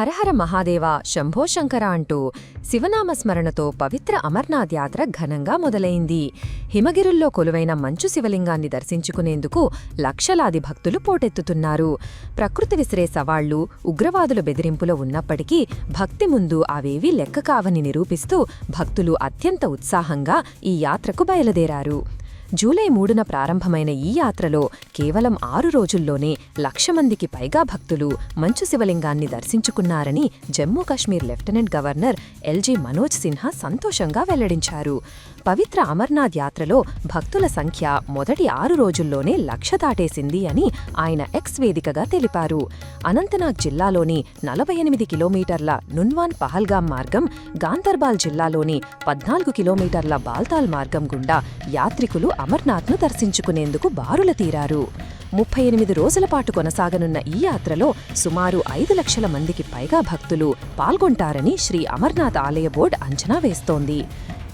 Hara Hara Mahadeva Shambho Shankara అంటూ శివనామస్మరణతో పవిత్ర అమర్నాథ్ యాత్ర ఘనంగా మొదలైంది. హిమగిరుల్లో కొలువైన మంచు శివలింగాన్ని దర్శించుకునేందుకు లక్షలాది భక్తులు పోటెత్తుతున్నారు. ప్రకృతి విసిరే సవాళ్ళు ఉగ్రవాదుల బెదిరింపులో ఉన్నప్పటికీ భక్తి ముందు అవేవీ లెక్క కావని నిరూపిస్తూ భక్తులు అత్యంత ఉత్సాహంగా ఈ యాత్రకు బయలుదేరారు. జూలై మూడున ప్రారంభమైన ఈ యాత్రలో కేవలం ఆరు రోజుల్లోనే లక్ష మందికి పైగా భక్తులు మంచు శివలింగాన్ని దర్శించుకున్నారని Jammu Kashmir lieutenant governor LG Manoj Sinha సంతోషంగా వెల్లడించారు. పవిత్ర అమర్నాథ్ యాత్రలో భక్తుల సంఖ్య మొదటి ఆరు రోజుల్లోనే లక్ష దాటేసింది అని ఆయన ఎక్స్ వేదికగా తెలిపారు. అనంతనాగ్ జిల్లాలోని నలభై ఎనిమిది కిలోమీటర్ల నున్వాన్ పహల్గాం మార్గం గాంధర్బాల్ జిల్లాలోని పద్నాలుగు కిలోమీటర్ల బాల్తాల్ మార్గం గుండా యాత్రికులు అమర్నాథ్ను దర్శించుకునేందుకు బారుల తీరారు. ముప్పై ఎనిమిది రోజుల పాటు కొనసాగనున్న ఈ యాత్రలో సుమారు ఐదు లక్షల మందికి పైగా భక్తులు పాల్గొంటారని శ్రీ అమర్నాథ్ ఆలయ బోర్డు అంచనా వేస్తోంది.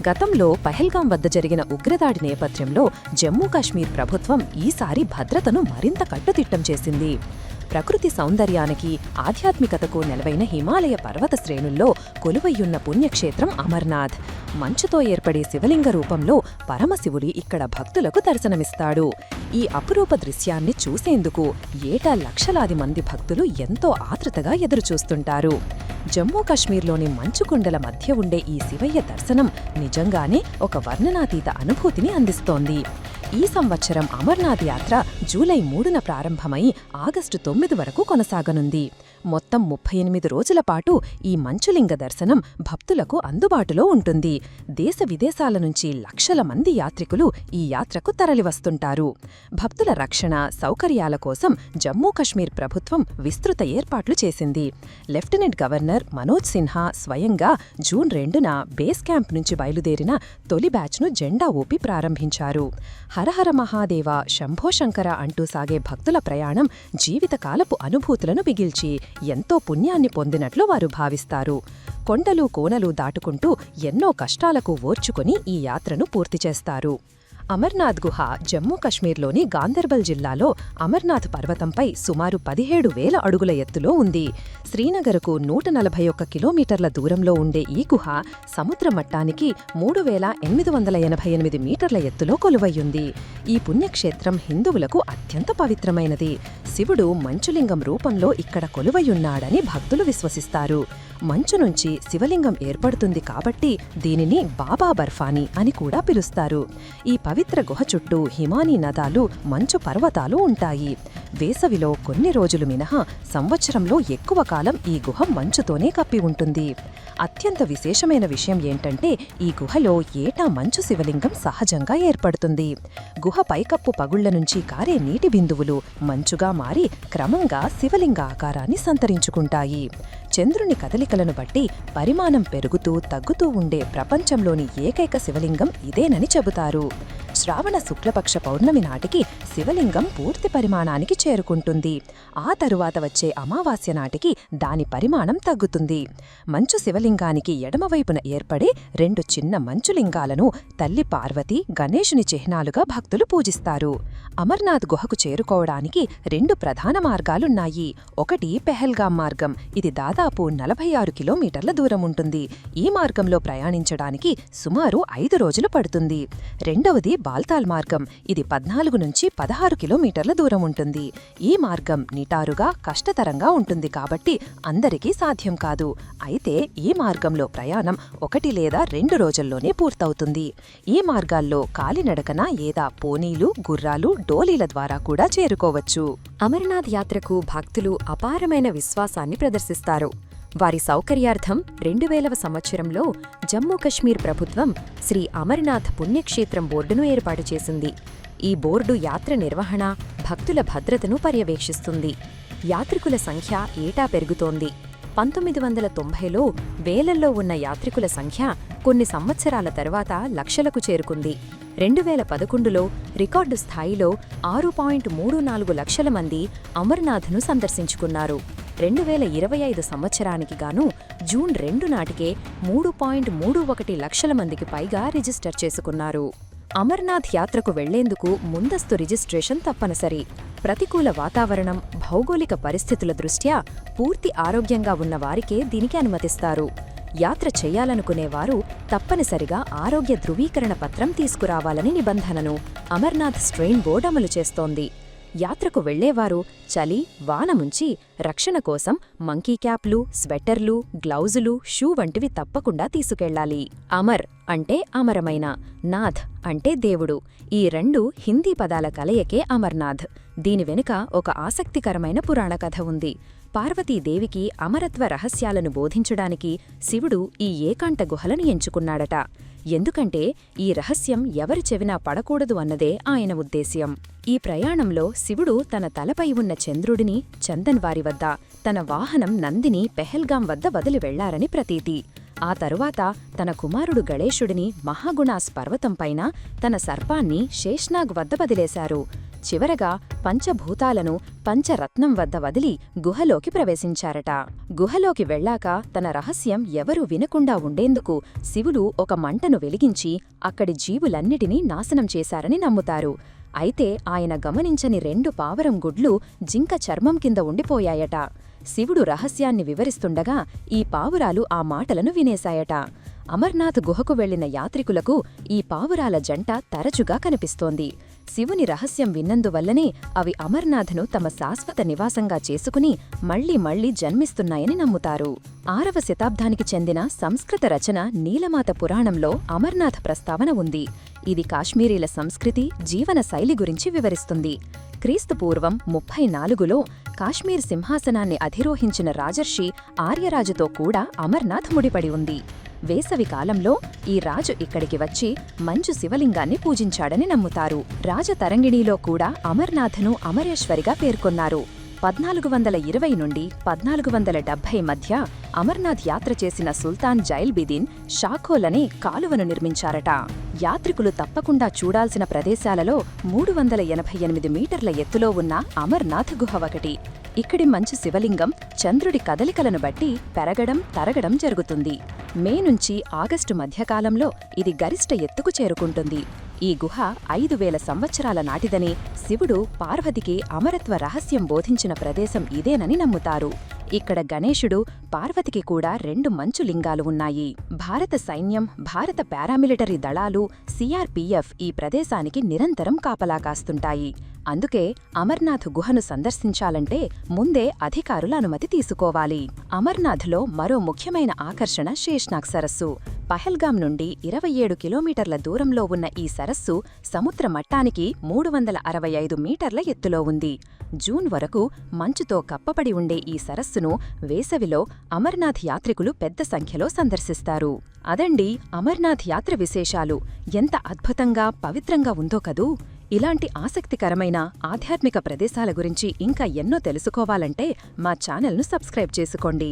గతంలో పహల్గాం వద్ద జరిగిన ఉగ్రదాడి నేపథ్యంలో జమ్మూ కాశ్మీర్ ప్రభుత్వం ఈసారి భద్రతను మరింత కట్టుదిట్టం చేసింది. ప్రకృతి సౌందర్యానికి ఆధ్యాత్మికతకు నెలవైన హిమాలయ పర్వత శ్రేణుల్లో కొలువయ్యున్న పుణ్యక్షేత్రం అమర్నాథ్. మంచుతో ఏర్పడే శివలింగ రూపంలో పరమశివుడి ఇక్కడ భక్తులకు దర్శనమిస్తాడు. ఈ అపురూప దృశ్యాన్ని చూసేందుకు ఏటా లక్షలాది మంది భక్తులు ఎంతో ఆతృతగా ఎదురుచూస్తుంటారు. జమ్మూ కాశ్మీర్లోని మంచు కొండల మధ్య ఉండే ఈ శివయ్య దర్శనం నిజంగానే ఒక వర్ణనాతీత అనుభూతిని అందిస్తోంది. ఈ సంవత్సరం అమర్నాథ్ యాత్ర జూలై మూడున ప్రారంభమై ఆగస్టు తొమ్మిది వరకు కొనసాగనుంది. మొత్తం ముప్పై ఎనిమిది రోజుల పాటు ఈ మంచులింగ దర్శనం భక్తులకు అందుబాటులో ఉంటుంది. దేశ విదేశాల నుంచి లక్షల మంది యాత్రికులు ఈ యాత్రకు తరలివస్తుంటారు. భక్తుల రక్షణ సౌకర్యాల కోసం జమ్మూ కశ్మీర్ ప్రభుత్వం విస్తృత ఏర్పాట్లు చేసింది. లెఫ్టినెంట్ గవర్నర్ మనోజ్ సిన్హా స్వయంగా జూన్ రెండున బేస్ క్యాంప్ నుంచి బయలుదేరిన తొలి బ్యాచ్ను జెండా ఊపి ప్రారంభించారు. హరహర మహాదేవ శంభో శంకర అంటూ సాగే భక్తుల ప్రయాణం జీవితకాలపు అనుభూతులను బిగిల్చి ఎంతో పుణ్యాన్ని పొందినట్లు వారు భావిస్తారు. కొండలు కోనలు దాటుకుంటూ ఎన్నో కష్టాలకు ఓర్చుకొని ఈ యాత్రను పూర్తి చేస్తారు. అమర్నాథ్ గుహ జమ్మూ కశ్మీర్లోని గాందర్బల్ జిల్లాలో అమర్నాథ్ పర్వతంపై సుమారు పదిహేడు వేల అడుగుల ఎత్తులో ఉంది. శ్రీనగర్కు నూట నలభై ఒక్క కిలోమీటర్ల దూరంలో ఉండే ఈ గుహ సముద్ర మట్టానికి మూడు వేల ఎనిమిది వందల ఎనభై ఎనిమిది మీటర్ల ఎత్తులో కొలువయ్యుంది. ఈ పుణ్యక్షేత్రం హిందువులకు అత్యంత పవిత్రమైనది. శివుడు మంచులింగం రూపంలో ఇక్కడ కొలువయ్యున్నాడని భక్తులు విశ్వసిస్తారు. మంచు నుంచి శివలింగం ఏర్పడుతుంది కాబట్టి దీనిని బాబా బర్ఫానీ అని కూడా పిలుస్తారు. ఈ పవిత్ర గుహ చుట్టూ హిమానీ నదాలు మంచు పర్వతాలు ఉంటాయి. వేసవిలో కొన్ని రోజులు మినహా సంవత్సరంలో ఎక్కువ కాలం ఈ గుహ మంచుతోనే కప్పి ఉంటుంది. అత్యంత విశేషమైన విషయం ఏంటంటే ఈ గుహలో ఏటా మంచు శివలింగం సహజంగా ఏర్పడుతుంది. గుహ పైకప్పు పగుళ్ళ నుంచి కారే నీటి బిందువులు మంచుగా మారి క్రమంగా శివలింగ ఆకారాన్ని సంతరించుకుంటాయి. చంద్రుని కదలికలను బట్టి పరిమాణం పెరుగుతూ తగ్గుతూ ఉండే ప్రపంచంలోని ఏకైక శివలింగం ఇదేనని చెబుతారు. శ్రావణ శుక్లపక్ష పౌర్ణమి నాటికి శివలింగం పూర్తి పరిమాణానికి చేరుకుంటుంది. ఆ తరువాత వచ్చే అమావాస్య నాటికి దాని పరిమాణం తగ్గుతుంది. మంచు శివలింగానికి ఎడమవైపున ఏర్పడే రెండు చిన్న మంచులింగాలను తల్లి పార్వతి గణేశుని చిహ్నాలుగా భక్తులు పూజిస్తారు. అమర్నాథ్ గుహకు చేరుకోవడానికి రెండు ప్రధాన మార్గాలున్నాయి. ఒకటి పెహల్గాం మార్గం. ఇది దాదాపు నలభై ఆరు కిలోమీటర్ల దూరం ఉంటుంది. ఈ మార్గంలో ప్రయాణించడానికి సుమారు ఐదు రోజులు పడుతుంది. రెండవది బాల్తాల్ మార్గం. ఇది పద్నాలుగు నుంచి పదహారు కిలోమీటర్ల దూరం ఉంటుంది. ఈ మార్గం నిటారుగా కష్టతరంగా ఉంటుంది కాబట్టి అందరికీ సాధ్యం కాదు. అయితే ఈ మార్గంలో ప్రయాణం ఒకటి లేదా రెండు రోజుల్లోనే పూర్తవుతుంది. ఈ మార్గాల్లో కాలినడకన ఏదా పోనీలు గుర్రాలు డోలీల ద్వారా కూడా చేరుకోవచ్చు. అమర్నాథ్ యాత్రకు భక్తులు అపారమైన విశ్వాసాన్ని ప్రదర్శిస్తారు. వారి సౌకర్యార్థం రెండు వేలవ సంవత్సరంలో జమ్మూ కశ్మీర్ ప్రభుత్వం శ్రీ అమర్నాథ్ పుణ్యక్షేత్రం బోర్డును ఏర్పాటు చేసింది. ఈ బోర్డు యాత్ర నిర్వహణ భక్తుల భద్రతను పర్యవేక్షిస్తుంది. యాత్రికుల సంఖ్య ఏటా పెరుగుతోంది. పంతొమ్మిది వందల తొంభైలో వేలల్లో ఉన్న యాత్రికుల సంఖ్య కొన్ని సంవత్సరాల తర్వాత లక్షలకు చేరుకుంది. రెండు వేల పదకొండులో రికార్డు స్థాయిలో ఆరు పాయింట్ మూడు నాలుగు లక్షల మంది అమర్నాథ్ను సందర్శించుకున్నారు. రెండు వేల ఇరవై ఐదు సంవత్సరానికి గాను జూన్ రెండు నాటికే మూడు పాయింట్ మూడు ఒకటి లక్షల మందికి పైగా రిజిస్టర్ చేసుకున్నారు. అమర్నాథ్ యాత్రకు వెళ్ళేందుకు ముందస్తు రిజిస్ట్రేషన్ తప్పనిసరి. ప్రతికూల వాతావరణం భౌగోళిక పరిస్థితుల దృష్ట్యా పూర్తి ఆరోగ్యంగా ఉన్న వారికే దీనికి అనుమతిస్తారు. యాత్ర చేయాలనుకునేవారు తప్పనిసరిగా ఆరోగ్య ధృవీకరణ పత్రం తీసుకురావాలని నిబంధనను అమర్నాథ్ స్ట్రెయిన్ బోర్డు అమలు చేస్తోంది. యాత్రకు వెళ్ళేవారు చలి వాన ముంచి రక్షణ కోసం మంకీ క్యాప్లు స్వెటర్లు గ్లౌజులు షూ వంటివి తప్పకుండా తీసుకెళ్ళాలి అమర్ అంటే అమరమైన నాథ్ అంటే దేవుడు. ఈ రెండు హిందీ పదాల కలయికే అమర్నాథ్. దీని వెనుక ఒక ఆసక్తికరమైన పురాణ కథ ఉంది. పార్వతీదేవికి అమరత్వ రహస్యాలను బోధించడానికి శివుడు ఈ ఏకాంత గుహలను ఎంచుకున్నాడట. ఎందుకంటే ఈ రహస్యం ఎవరి చెవినా పడకూడదు అన్నదే ఆయన ఉద్దేశ్యం. ఈ ప్రయాణంలో శివుడు తన తలపై ఉన్న చంద్రుడిని చందన్వారి వద్ద తన వాహనం నందిని పెహల్గాం వద్ద వదిలి వెళ్ళారని ప్రతీతి. ఆ తరువాత తన కుమారుడు గణేశుడిని మహాగుణాస్ పర్వతంపైన తన సర్పాన్ని శేష్నాగ్ వద్ద వదిలేశారు. చివరగా పంచభూతాలను పంచరత్నం వద్ద వదిలి గుహలోకి ప్రవేశించారట. గుహలోకి వెళ్ళాక తన రహస్యం ఎవరూ వినకుండా ఉండేందుకు శివుడు ఒక మంటను వెలిగించి అక్కడి జీవులన్నిటినీ నాశనం చేశారని నమ్ముతారు. అయితే ఆయన గమనించని రెండు పావరం గుడ్లు జింక చర్మం కింద ఉండిపోయాయట. శివుడు రహస్యాన్ని వివరిస్తుండగా ఈ పావురాలు ఆ మాటలను వినేశాయట. అమర్నాథ్ గుహకు వెళ్ళిన యాత్రికులకు ఈ పావురాల జంట తరచుగా కనిపిస్తోంది. శివుని రహస్యం విన్నందువల్లనే అవి అమర్నాథ్ను తమ శాశ్వత నివాసంగా చేసుకుని మళ్ళీ మళ్ళీ జన్మిస్తున్నాయని నమ్ముతారు. ఆరవ శతాబ్దానికి చెందిన సంస్కృత రచన నీలమాత పురాణంలో అమర్నాథ్ ప్రస్తావన ఉంది. ఇది కాశ్మీరీల సంస్కృతి జీవన శైలి గురించి వివరిస్తుంది. క్రీస్తుపూర్వం ముప్పై నాలుగులో కాశ్మీర్ సింహాసనాన్ని అధిరోహించిన రాజర్షి ఆర్యరాజుతో కూడా అమర్నాథ్ ముడిపడి ఉంది. వేసవి కాలంలో ఈ రాజు ఇక్కడికి వచ్చి మంచు శివలింగాన్ని పూజించాడని నమ్ముతారు. రాజతరంగిణిలో కూడా అమర్నాథ్ను అమరేశ్వరిగా పేర్కొన్నారు. పద్నాలుగు వందల ఇరవై నుండి పద్నాలుగు వందల డెబ్బై మధ్య అమర్నాథ్ యాత్ర చేసిన సుల్తాన్ జైల్బిదిన్ షాఖోలనే కాలువను నిర్మించారట. యాత్రికులు తప్పకుండా చూడాల్సిన ప్రదేశాలలో మూడు వందల ఎనభై ఎనిమిది మీటర్ల ఎత్తులో ఉన్న అమర్నాథ్ గుహ ఒకటి. ఇక్కడి మంచు శివలింగం చంద్రుడి కదలికలను బట్టి పెరగడం తరగడం జరుగుతుంది. మే నుంచి ఆగస్టు మధ్యకాలంలో ఇది గరిష్ట ఎత్తుకు చేరుకుంటుంది. ఈ గుహ ఐదు వేల సంవత్సరాల నాటిదని శివుడు పార్వతికి అమరత్వ రహస్యం బోధించిన ప్రదేశం ఇదేనని నమ్ముతారు. ఇక్కడ గణేశుడు పార్వతికి కూడా రెండు మంచు లింగాలు ఉన్నాయి. భారత సైన్యం భారత పారామిలిటరీ దళాలు సిఆర్పీఎఫ్ ఈ ప్రదేశానికి నిరంతరం కాపలా కాస్తుంటాయి. అందుకే అమర్నాథ్ గుహను సందర్శించాలంటే ముందే అధికారుల అనుమతి తీసుకోవాలి. అమర్నాథ్లో మరో ముఖ్యమైన ఆకర్షణ శేష్నాగ్ సరస్సు. పహల్గాం నుండి ఇరవై ఏడు కిలోమీటర్ల దూరంలో ఉన్న ఈ సరస్సు సముద్ర మట్టానికి మూడు వందల అరవై ఐదు మీటర్ల ఎత్తులో ఉంది. జూన్ వరకు మంచుతో కప్పబడి ఉండే ఈ సరస్సు సరస్సును వేసవిలో అమర్నాథ్ యాత్రికులు పెద్ద సంఖ్యలో సందర్శిస్తారు. అదండి అమర్నాథ్ యాత్ర విశేషాలు. ఎంత అద్భుతంగా పవిత్రంగా ఉందో కదూ! ఇలాంటి ఆసక్తికరమైన ఆధ్యాత్మిక ప్రదేశాల గురించి ఇంకా ఎన్నో తెలుసుకోవాలంటే మా ఛానల్ను సబ్స్క్రైబ్ చేసుకోండి.